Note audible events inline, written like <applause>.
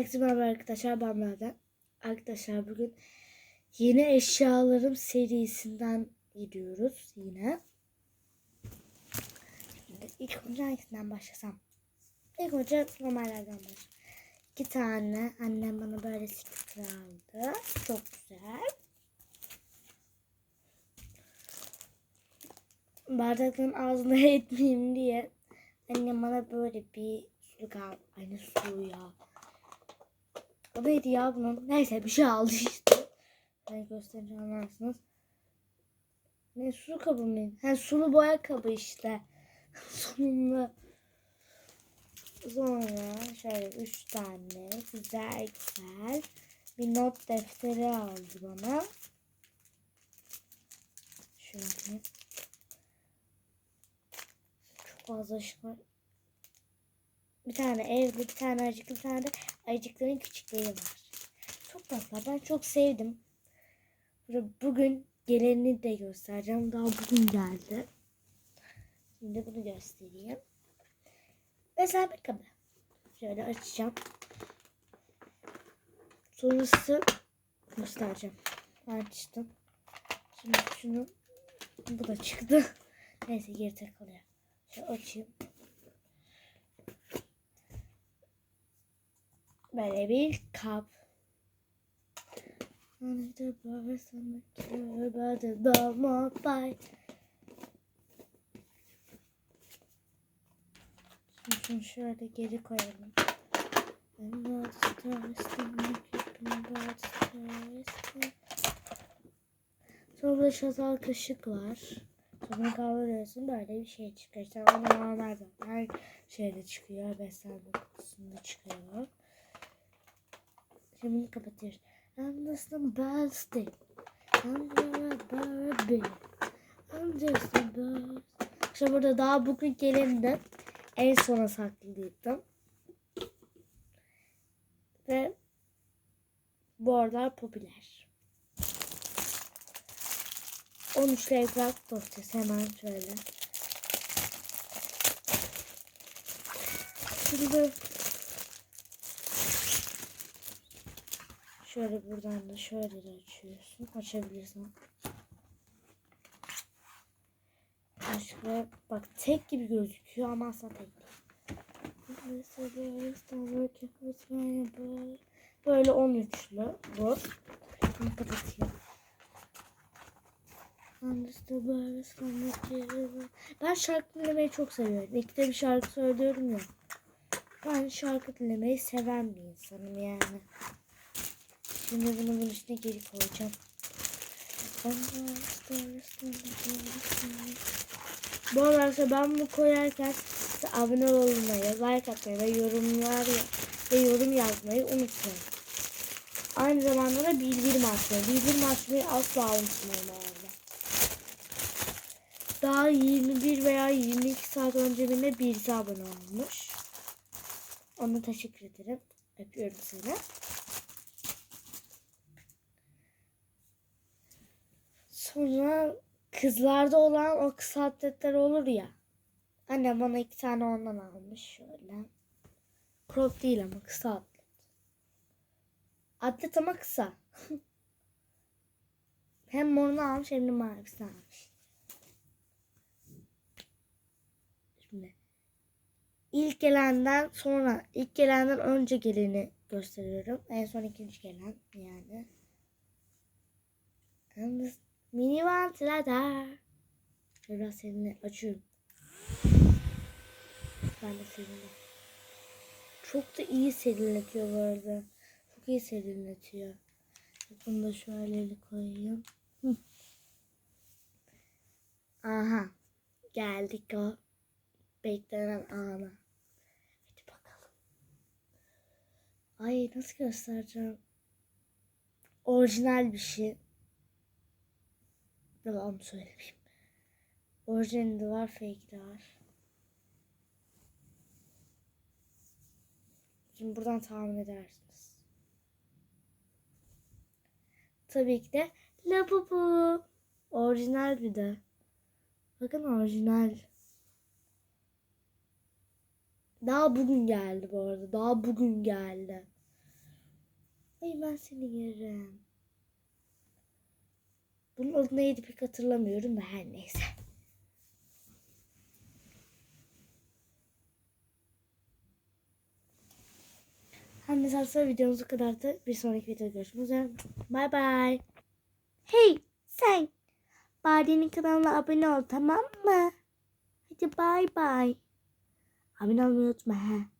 Herkese merhaba arkadaşlar ben Merdan. Arkadaşlar bugün yeni eşyalarım serisinden gidiyoruz yine. Şimdi ilk önce hangisinden başlasam? İlk önce normallerden başlayayım. İki tane annem bana böyle sticker aldı. Çok güzel. Bardakların ağzına <laughs> etmeyeyim diye annem bana böyle bir suluk aldı. Aynı su ya. Neydi ya bunun? Neyse bir şey aldı işte. Ben gösterince anlarsınız. Ne su kabı mı? Ha sulu boya kabı işte. <laughs> Sonunda. Sonra şöyle üç tane güzel güzel bir not defteri aldı bana. Şöyle. Çok fazla ışık var. Bir tane evli, bir tane acıklı, bir tane de ayıcıkların küçükleri var. Çok tatlı. Ben çok sevdim. Bugün geleni de göstereceğim. Daha bugün geldi. Şimdi bunu göstereyim. Bir kabı. Şöyle açacağım. Sonrası göstereceğim. Açtım. Şimdi şunu bu da çıktı. <laughs> Neyse geri takılıyor. Şöyle açayım. Böyle bir kap. Bay. Şimdi şunu şöyle geri koyalım. I'm not stars. Sonra şatal kaşık var. Sonra kavuruyorsun böyle bir şey çıkıyor. İşte o normal. Her şeyde çıkıyor. Beslenme kutusunda çıkıyor. Bunu kapatıyoruz. I'm just a birthday. I'm just a Barbie. I'm just a bird. İşte burada daha bugün gelindi. En sona saklıydım. Ve bu aralar popüler. 13 evrak dosyası hemen şöyle. Şimdi Şöyle buradan da şöyle de açıyorsun. Açabilirsin. Başka bak tek gibi gözüküyor ama aslında tek değil. Böyle 13'lü bu. Bunu kapatayım. Ben şarkı dinlemeyi çok seviyorum. İkide bir şarkı söylüyorum ya. Ben şarkı dinlemeyi seven bir insanım yani. Şimdi bunu bunun üstüne geri koyacağım. Bu arada ben bunu koyarken abone olmayı, like atmayı ve yorumlar ve yorum yazmayı unutmayın. Aynı zamanda da bildirim açmayı. Bildirim açmayı asla unutmayın arada. Daha 21 veya 22 saat önce bile birisi abone olmuş. Ona teşekkür ederim. Öpüyorum seni. Sonra kızlarda olan o kısa atletler olur ya. Annem bana iki tane ondan almış şöyle. Crop değil ama kısa atlet. Atlet ama kısa. <laughs> hem morunu almış hem de mavisini almış. Şimdi ilk gelenden sonra ilk gelenden önce geleni gösteriyorum. En son ikinci gelen yani. Mini vantilatör. Biraz seninle açıyorum. Ben de seninle. Çok da iyi serinletiyor bu arada. Çok iyi serinletiyor. Bunu da şöyle koyayım. Aha. Geldik o beklenen ana. Hadi bakalım. Ay nasıl göstereceğim? Orijinal bir şey. Devam söylemeyeyim. Orijinali de var, fake de var. Şimdi buradan tahmin edersiniz. Tabii ki de Labubu. Orijinal bir de. Bakın orijinal. Daha bugün geldi bu arada. Daha bugün geldi. Ay ben seni yerim. Bunun adı neydi pek hatırlamıyorum da her neyse. Her neyse arkadaşlar videomuz bu kadardı. Bir sonraki videoda görüşmek üzere. Bye bye. Hey sen. Badi'nin kanalına abone ol tamam mı? Hadi bye bye. Abone olmayı unutma ha.